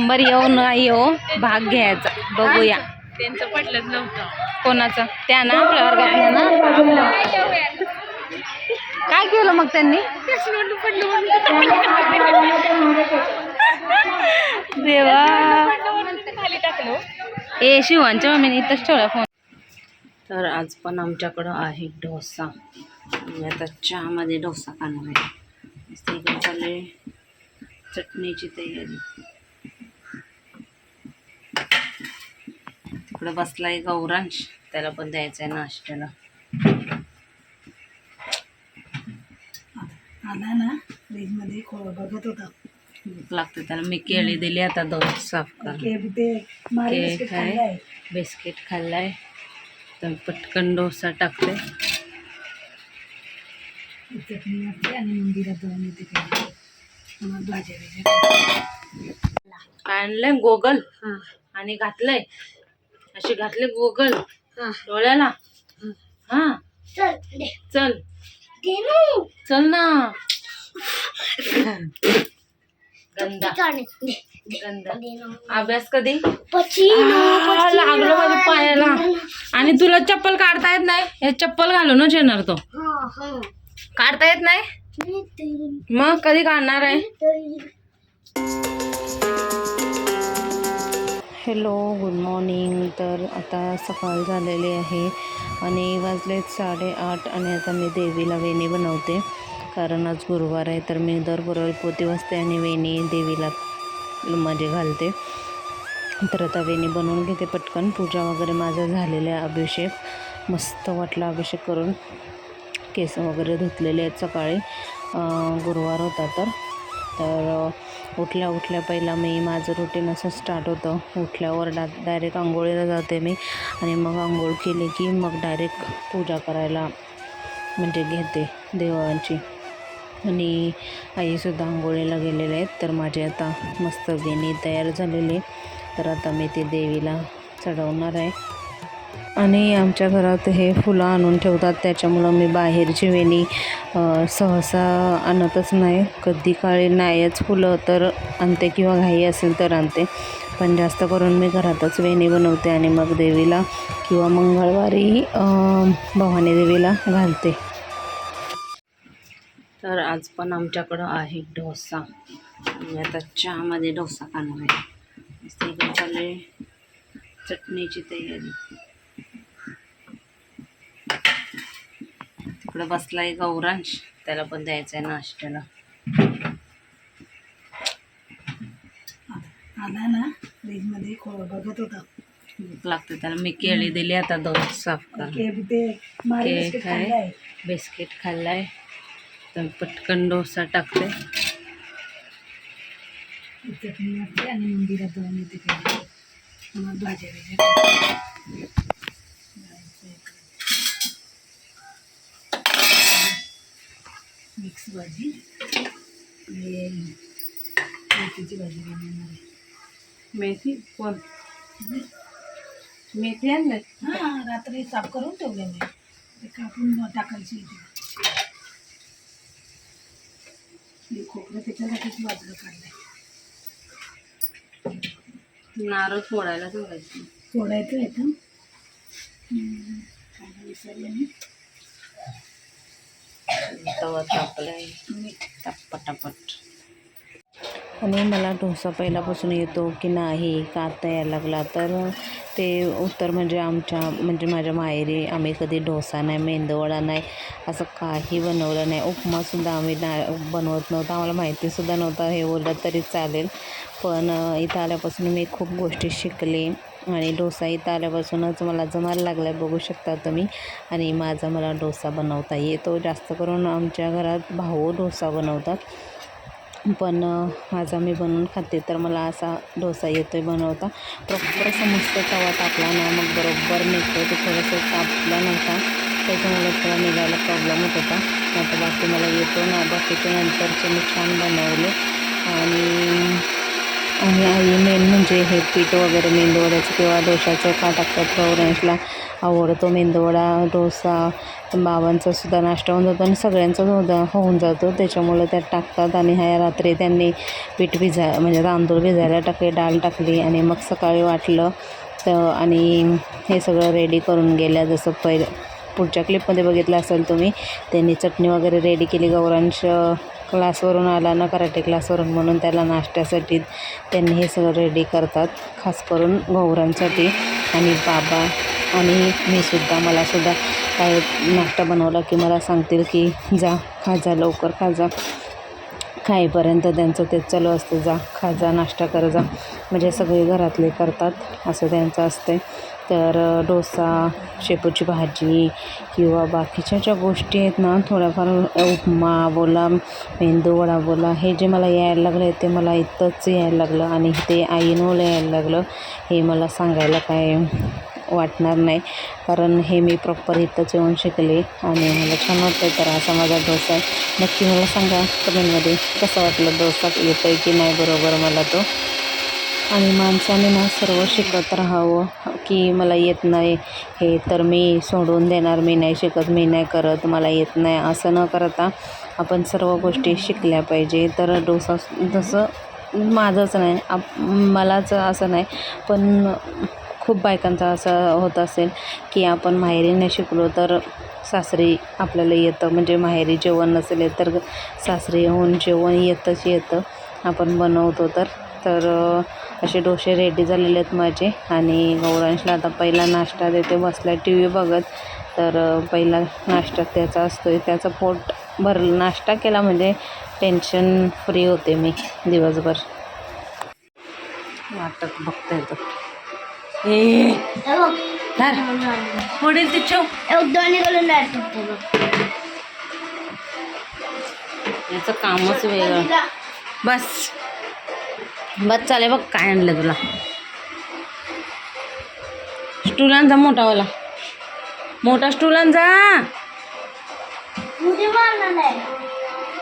Number येऊ न येऊ भाग घ्यायचा. बघूया. त्यांचं पटलंच नव्हतं. कोणाचं? त्या ना आपल्या वर्गातल्या ना? काय केलं मग त्यांनी? देवा. खाली टाकलो ए शिवांच्या मम्मीने इथंच ठेवला फोन. तर आज पण आमच्याकडं आहे डोसा. मी आता चहामध्ये डोसा खाणार आहे. मस्त इकडे चालू आहे चटणीची तयारी. तिकडं बसलाय गौरांश. त्याला पण द्यायचं आहे नाश्त्याला. आला ना फ्रीजमध्ये बघत होता. भूक लागते त्याला. मी केळी दिली आता दोन साफ कर बिस्किट खाल्लाय. तर पटकन डोसा टाकते. आणि मंदिरात जाऊन येते भाज्या आणलंय गोगल हां. आणि घातलंय. अशी घातले गोगल हां. डोळ्याला. हा. चल चल. ना. गंदा. गंदा. अभ्यास कधी? लागलो माझ्या पायाला. आणि तुला चप्पल काढता येत नाही? हे चप्पल घालूनच येणार तो. काढता येत नाही? मग कधी काढणार आहे? हॅलो गुड मॉर्निंग तर आता सकाळ झालेली आहे आणि वाजलेत साडेआठ आणि आता मी देवीला वेणी बनवते. कारण आज गुरुवार आहे तर मी दर गुरुवारी पोती वाजते आणि वेणी देवीला म्हणजे घालते. तर आता वेणी बनवून घेते पटकन. पूजा वगैरे माझा झालेला आहे अभिषेक. मस्त वाटला अभिषेक करून. केस वगैरे धुतलेले आहेत सकाळी. गुरुवार होता तर. तर उठल्या उठल्या पहिला मी माझं रुटीन असं स्टार्ट होतं. उठल्यावर डा डायरेक्ट आंघोळीला जाते मी आणि मग आंघोळ केली की मग डायरेक्ट पूजा करायला म्हणजे घेते देवांची. आणि आईसुद्धा आंघोळीला गेलेले आहेत. तर माझे आता मस्त गेणी तयार झालेली तर आता मी ते देवीला चढवणार आहे. आणि आमच्या घरात हे फुलं आणून ठेवतात. त्याच्यामुळं मी बाहेरची वेणी सहसा आणतच नाही. कधी काळी नाहीच फुलं तर आणते किंवा घाई असेल तर आणते. पण जास्त करून मी घरातच वेणी बनवते आणि मग देवीला किंवा मंगळवारी भवानी देवीला घालते. तर आज पण आमच्याकडं आहे डोसा. मी आता चहामध्ये डोसा खाणार आहे. इकडे आहे चटणीची तयारी. तिकडं बसलाय गौरांश. त्याला पण द्यायचं आहे नाश्त्याला आला ना फ्रीजमध्ये खो बघत होता. भूक लागते त्याला. मी केळी दिली आता दोन साफ कर ते केक आहे बिस्किट खाल्लाय. तर पटकन डोसा टाकते. आणि मंदिरात जाऊन येते मग भाज्या बिज्या मिक्स भाजी. आणि मेथीची भाजी बनवणार आहे. मेथी? कोण? मेथी आणलंय हां रात्री साफ करून ठेवले मी. ते कापून टाकायची होती. हे खोबरं त्याच्यासाठीच बाजूला काढलंय. नारळ फोडायला ठेवायचं. फोडायचं आहे का? काय विसरले मी. तवा आणि मला डोसा पहिल्यापासून येतो की नाही का आता यायला लागला तर ते उत्तर म्हणजे आमच्या म्हणजे माझ्या माहेरी आम्ही कधी डोसा नाही मेंदूवडा नाही असं काही बनवलं नाही. उपमासुद्धा आम्ही नाही बनवत नव्हतं. आम्हाला माहितीसुद्धा नव्हतं हे बोललं तरी चालेल. पण इथं आल्यापासून मी खूप गोष्टी शिकले. आणि डोसा इथं आल्यापासूनच मला जमायला लागला आहे बघू शकता तुम्ही. आणि माझा मला डोसा बनवता येतो. जास्त करून आमच्या घरात भाऊ डोसा बनवतात. पण माझा मी बनवून खाते तर मला असा डोसा येतो आहे बनवता. प्रॉपर असं मस्त तवा तापला ना मग बरोबर निघतो ते थोडंसं तापला नव्हता. त्याच्यामुळे थोडा निघायला प्रॉब्लेम होत होता. आता बाकी मला येतो ना बाकीचे नंतरचे मी छान बनवले. आणि आणि आई मेन म्हणजे हे पीठ वगैरे मेंदूवड्याचं किंवा डोशाचं का टाकतात गौरांशला आवडतो मेंदूवडा डोसा बाबांचा सुद्धा नाश्ता होऊन जातो आणि सगळ्यांचाच होता होऊन जातो. त्याच्यामुळं त्यात टाकतात आणि ह्या रात्री त्यांनी पीठ भिजा म्हणजे तांदूळ भिजायला टाकले डाळ टाकली आणि मग सकाळी वाटलं तर आणि हे सगळं रेडी करून गेल्या. जसं पहिलं पुढच्या क्लिपमध्ये बघितलं असेल तुम्ही त्यांनी चटणी वगैरे रेडी केली. गौरांश क्लासवरून आला ना कराटे क्लासवरून म्हणून त्याला नाश्त्यासाठी त्यांनी हे सगळं रेडी करतात खास करून गौरांसाठी. आणि बाबा आणि मी सुद्धा मला सुद्धा काय नाश्ता बनवला की मला सांगतील की जा खा जा लवकर खा जा. खाईपर्यंत त्यांचं तेच चालू असतं. जा खा जा नाश्ता कर जा. म्हणजे सगळे घरातले करतात असं त्यांचं असते तर डोसा शेपूची भाजी किंवा बाकीच्या ज्या गोष्टी आहेत ना थोड्याफार उपमा बोला मेंदू वडा बोला हे जे मला यायला लागलं ते मला इथंच यायला लागलं आणि ते आईनोला यायला लागलं. हे मला सांगायला काय वाटणार नाही. कारण हे मी प्रॉपर इथंच येऊन शिकले आणि मला छान वाटतं तर असा माझा डोसा आहे. नक्की मला सांगा कमेंटमध्ये कसं वाटलं डोसा? येतो आहे की नाही बरोबर मला तो? आणि माणसाने ना सर्व शिकत राहावं की मला येत नाही. हे तर मी सोडून देणार. मी नाही शिकत मी नाही करत मला येत नाही. असं न करता आपण सर्व गोष्टी शिकल्या पाहिजे. तर डोसा जसं माझंच नाही. आप मलाच असं नाही. पण खूप बायकांचा असं होत असेल की आपण माहेरी नाही शिकलो तर सासरी आपल्याला येतं. म्हणजे माहेरी जेवण नसेल तर सासरी येऊन जेवण येतंच येतं. आपण बनवतो तर. तर असे डोसे रेडी झालेले आहेत माझे. आणि गौरांशला आता पहिला नाश्ता देते. बसला टी व्ही बघत. तर पहिला नाश्ता त्याचा असतो त्याचं पोट भर नाश्ता केला म्हणजे टेन्शन फ्री होते मी दिवसभर. वाटत बघता येतं ए. पुढील ती ठेव. याचं कामच वेगळं. बस. बस चालेल बघ काय आणलं तुला. स्टूल जा मोठावाला. मोठा स्टूल जा.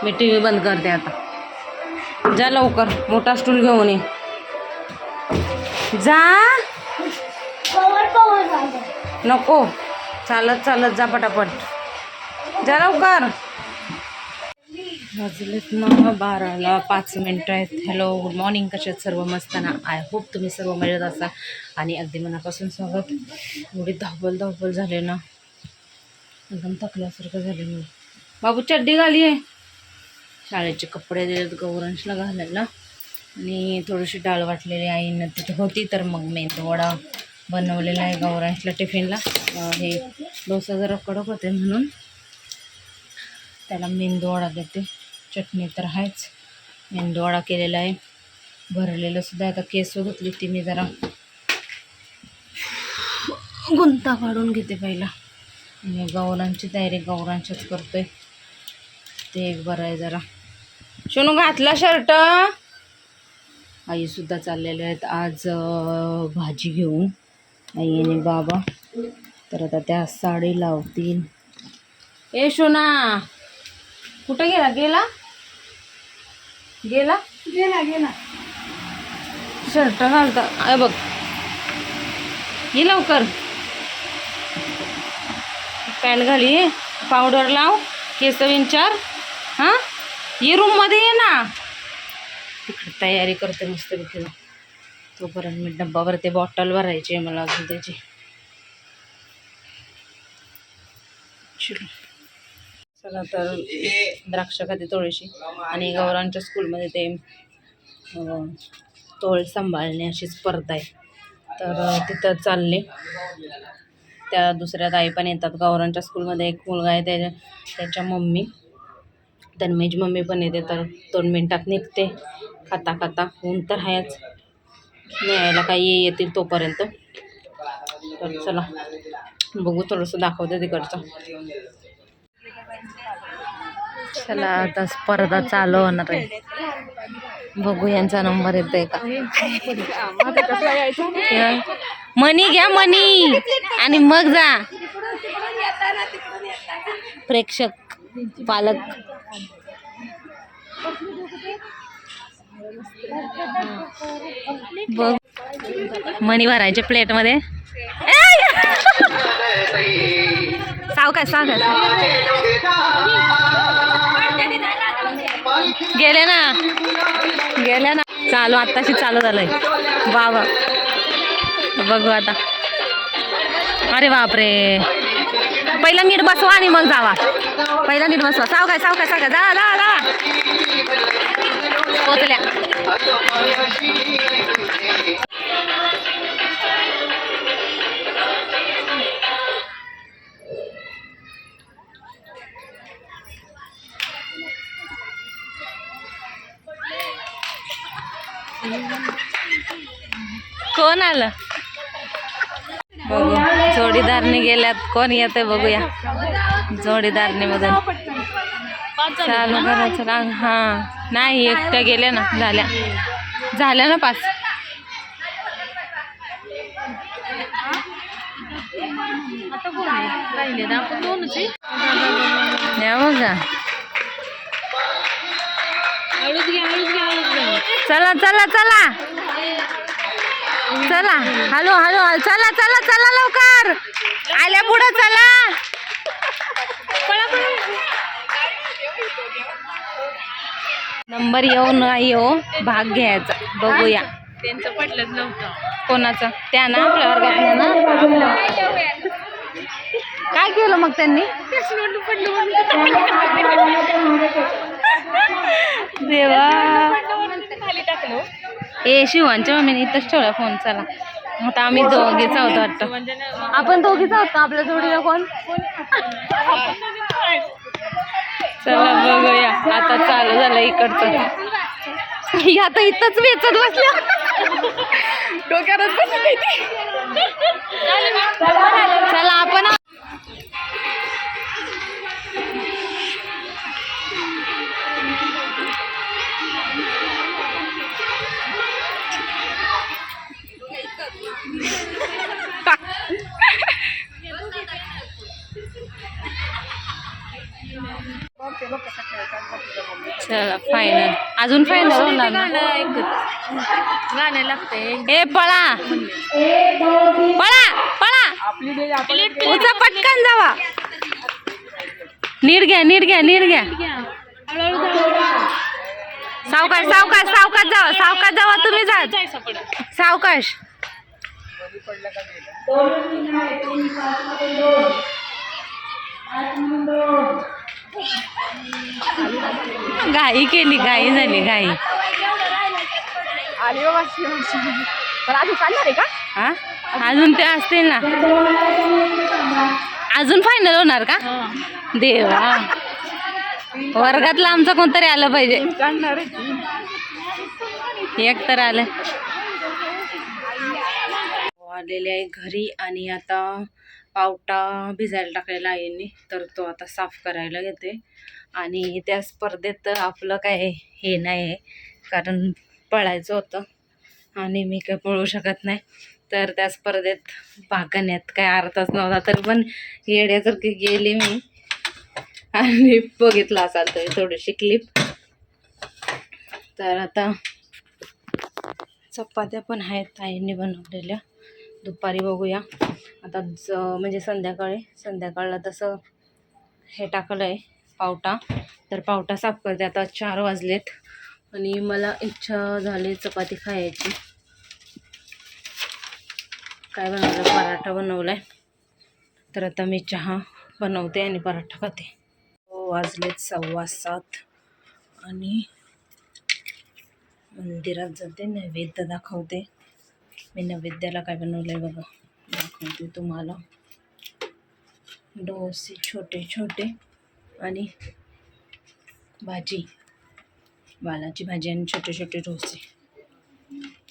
मी टी व्ही बंद करते आता. जा लवकर. मोठा स्टूल घेऊन ये. जा. नको. चालत चालत जा पटापट. जा लवकर. वाजलेत ना बाराला पाच मिनटं आहेत. हॅलो गुड मॉर्निंग कसे आहेत सर्व? मस्त ना? आय होप तुम्ही सर्व मजेत असा. आणि अगदी मनापासून स्वागत. एवढी धावपल धावपल झाले ना. एकदम थकल्यासारखं झाले मी. बाबू चड्डी घाली आहे. शाळेचे कपडे दिलेत गौरांशला घालायला आणि थोडीशी डाळ वाटलेली आईनं तिथे होती तर मग मेंदू वडा. बनवलेला आहे गौरांशला टिफिनला. हे डोसा जरा कडक होते म्हणून. त्याला मेंदूवडा देते. चटणी तर आहेच. मेंदूवडा केलेला आहे. भरलेलं सुद्धा आता केस धुतली ती मी जरा गुंता काढून घेते पहिला. आणि गौरांची तयारी गौरांच्याच करतोय. ते एक बरं आहे जरा. शोनू घातला शर्ट. आईसुद्धा चाललेले आहेत. आज भाजी घेऊन. आई आणि बाबा. तर आता त्या साडी लावतील. ए शोना कुठं गेला? गेला? गेला? गेला गेला. शर्ट घालता. आहे बघ. ये लवकर. पॅन्ट घाली. पावडर लाव. केस विंचार. हां? ये रूममध्ये ये ना. तिकडे तयारी करते मस्त तिला तोपर्यंत मी डब्बावरती बॉटल भरायची आहे मला अजून त्याची. चला. तर द्राक्ष खाते थोडीशी. आणि गौरांच्या स्कूलमध्ये ते तोळ सांभाळणे अशी स्पर्धा आहे. तर तिथं चालले. त्या दुसऱ्या ताई पण येतात. गौरांच्या स्कूलमध्ये एक मुलगा आहे त्याच्या त्याच्या मम्मी. तन्मयची मम्मी पण येते. तर दोन मिनटात निघते. खाता खाता. ऊन तर आहेच. न्यायला काही येतील तोपर्यंत. तर चला बघू थोडंसं दाखवते तिकडचं. चला आता स्पर्धा चालू होणार आहे. बघू यांचा नंबर येतोय का? मनी घ्या मनी आणि मग जा. प्रेक्षक पालक. बघ मनी भरायचे प्लेटमध्ये सावकाश सांग गेले ना. गेले ना. चालू आत्ताशी चालू झालंय. बाबा वा. बघू आता. अरे बापरे. पहिला नीट बसवा आणि मग जावा. पहिला नीट बसवा. साव काय सावकाश जा जा जा. पोचल्या कोण आलं? बघू. जोडीदारने गेल्यात. कोण येते बघूया. जोडीदारने मधून चालू करायचं हा. नाही एकट्या गेल्या ना झाल्या. झाल्या ना पाच. या बघा. चला चला चला. चला. हॅलो हॅलो चला चला चला लवकर. आल्या पुढं चला. नंबर येऊ न येऊ भाग घ्यायचा. बघूया. त्यांचं पडलंच नव्हतं. कोणाचं? त्या ना आपल्या वर्गात ना? काय केलं मग त्यांनी? देवा. ए शिवांच्या मम्मीने इथंच ठेवला फोन चला. आता आम्ही दोघीच आहोत वाटतं. आपण दोघीच आहोत का? आपल्या जोडीला कोण? चला बघूया. आता चालू झालं इकडचं. ही आता इथंच वेचत बसल्या. डोक्यातच बसली ती. चला आपण चला फायनल अजून फायनल होणार ना? गाणं लागतंय. ए पळा. पळा पळा. उचा पटकन जावा. नीट घ्या नीट घ्या नीट घ्या. सावकाश सावकाश सावकाश जावा. सावकाश जावा तुम्ही जा सावकाश. घाई केली घाई झाली घाई आली बाबा पण अजून चालणार आहे का? हा अजून ते असतील ना. अजून फायनल होणार का? देवा. वर्गातलं आमचं कोणतरी आलं पाहिजे. एक तर आलं. आलेले आहे घरी आणि आता पावटा भिजायला टाकलेला आईने तर तो आता साफ करायला घेते आणि त्या स्पर्धेत आपलं काय हे नाही आहे कारण पळायचं होतं आणि मी काय पळू शकत नाही. तर त्या स्पर्धेत भागण्यात काय अर्थच नव्हता तर पण येड्यासारखी गेली मी. आणि बघितलं असाल तुम्ही थोडीशी क्लिप तर आता चपात्या पण आहेत आईने बनवलेल्या. दुपारी बघूया. आता ज म्हणजे संध्याकाळी संध्याकाळला तसं हे टाकलं आहे पावटा. तर पावटा साफ करते. आता चार वाजलेत आणि मला इच्छा झाली चपाती खायची. काय बनवलं? पराठा बनवला आहे तर आता मी चहा बनवते आणि पराठा खाते. हो वाजलेत सव्वा सात आणि मंदिरात जाते नैवेद्य दाखवते. मी नैवेद्याला काय बनवलं आहे बघा. दाखवते तुम्हाला. डोसे छोटे छोटे आणि भाजी. वालाची भाजी आणि छोटे छोटे डोसे.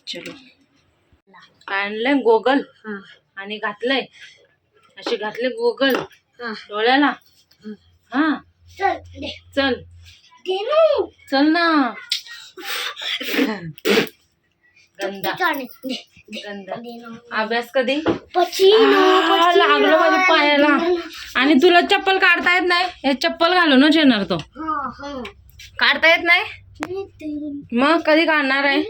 चलो. आणलंय? गोगल. आणि घातलंय? असे घातले गोगल. डोळ्याला? हा. चल चल. ना. गंदा. गंदा अभ्यास कधी? लागलं माझ्या पायाला. आणि तुला चप्पल काढता येत नाही? हे चप्पल घालूनच येणार तो. काढता येत नाही? मग कधी काढणार आहे?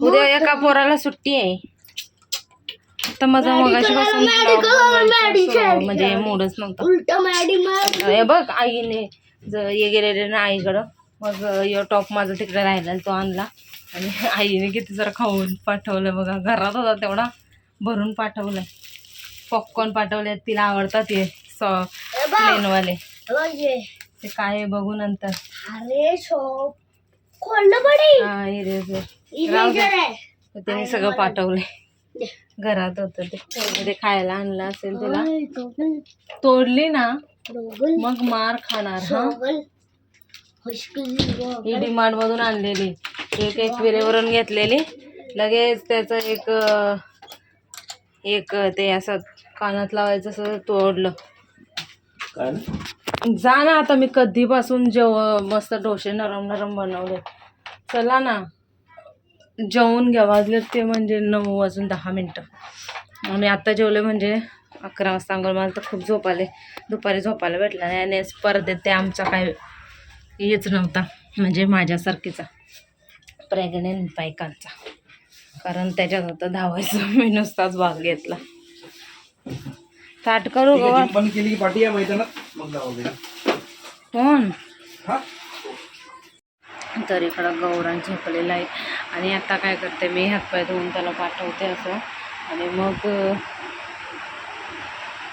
उद्या एका पोराला सुट्टी आहे. तर माझा मगाशी पासून म्हणजे मूडच नव्हता. हे बघ आईने ज ये गेलेले ना आईकडं. मग यो टॉप माझा तिकडे राहिला तो आणला. आणि आईने किती जरा खाऊन पाठवलं बघा. घरात होता तेवढा. भरून पाठवलं. पॉपकॉर्न पाठवले. तिला आवडतात हे सॉ प्लेनवाले ते काय बघू नंतर. त्याने सगळं पाठवले घरात होतं ते. ते खायला आणलं असेल तिला. तोडली ना मग मार खाणार हा. ही डिमांड मधून आणलेली. एक एक विरेवरून घेतलेली. लगेच त्याचं एक एक ते असं कानात लावायचं असं तोडलं. जा ना आता मी कधीपासून जेव मस्त डोसे नरम नरम बनवले. चला ना. जेवून घ्या. वाजले ते म्हणजे नऊ वाजून दहा मिनटं. आणि आत्ता जेवले म्हणजे अकरा वाजता. अंघोळ मला तर खूप झोप आले. दुपारी झोपायला भेटला नाही. आणि स्पर्धेत ते आमचा काय हेच नव्हता. म्हणजे माझ्यासारखीचा. प्रेग्नेंट बायकांचा. कारण त्याच्यात आता धावायचं. मी नुसताच भाग घेतला. ताट करू गं. बंद केली की पाठी या मैदानात? मग जाऊ कोण? हा? तर इकडं गौरान झोपलेला आहे. आणि आता काय करते मी हातपाय धुवून त्याला पाठवते असं. आणि मग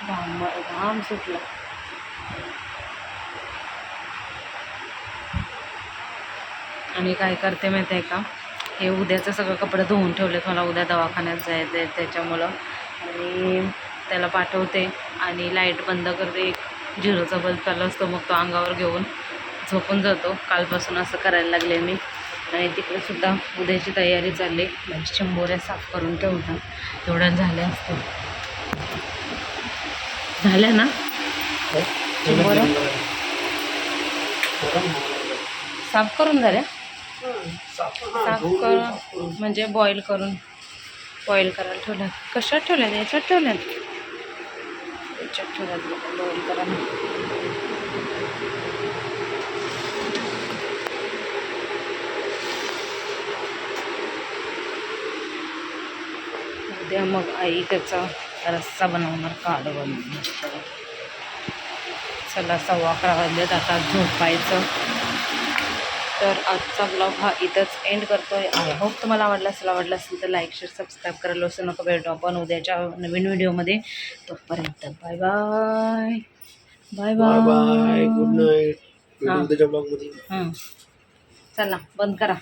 घाम घाम सुटला. आणि काय करते माहिती आहे का? हे उद्याचं सगळं कपडे धुवून ठेवलेत मला. उद्या दवाखान्यात जायचं आहे त्याच्यामुळं. आणि त्याला पाठवते आणि लाइट बंद करते. एक झिरोचा बल्ब चालू असतो मग तो अंगावर घेऊन झोपून जातो. कालपासून असं करायला लागले मी. आणि तिकडे सुद्धा उद्याची तयारी चालली. म्हणजे शंभोऱ्या साफ करून ठेवतात. तेवढ्या झाल्या असतील. झाल्या ना? शंभोऱ्या साफ करून झाल्या? साफ करून म्हणजे बॉईल करून बॉईल करायला ठेवल्यात. कशात ठेवल्यात? याच्यात ठेवल्यात. याच्यात ठेवल्यात बॉईल करायला उद्या मग आई त्याचा रस्सा बनवणार काढ बनवणार. चला सव्वा अकरा वाजलेत आता झोपायचं. तर आजचा ब्लॉग हा इथंच एंड करतोय. आय होप तुम्हाला आवडला असेल आवडला असेल तर लाईक शेअर सबस्क्राईब करायला असं नको. भेटू आपण उद्याच्या नवीन व्हिडिओमध्ये तोपर्यंत bye bye bye bye good night हा. उद्याच्या ब्लॉगमध्ये. हां चला बंद करा.